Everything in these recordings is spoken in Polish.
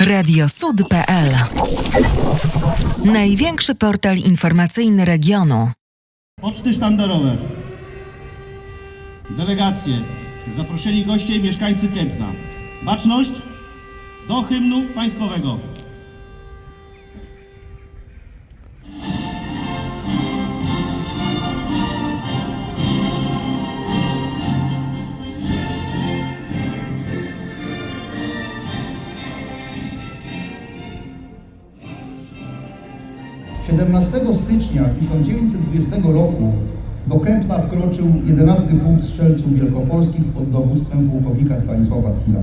Radiosud.pl Największy portal informacyjny regionu. Poczty sztandarowe. Delegacje. Zaproszeni goście i mieszkańcy Kępna. Baczność do hymnu państwowego. - 17 stycznia 1920 roku do Kępna wkroczył 11 Pułk Strzelców Wielkopolskich pod dowództwem pułkownika Stanisława Kila.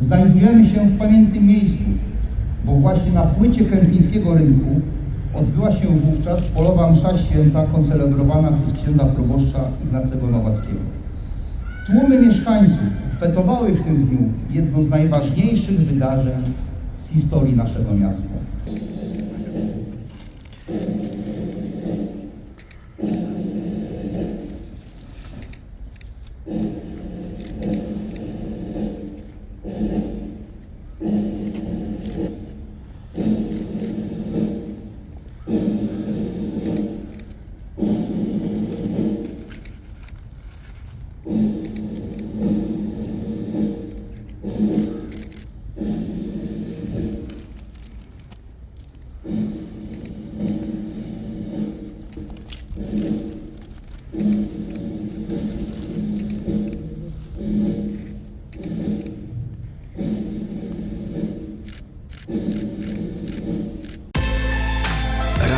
Znajdujemy się w pamiętnym miejscu, bo właśnie na płycie kępińskiego rynku odbyła się wówczas polowa msza święta koncelebrowana przez księdza proboszcza Ignacego Nowackiego. Tłumy mieszkańców fetowały w tym dniu jedno z najważniejszych wydarzeń z historii naszego miasta.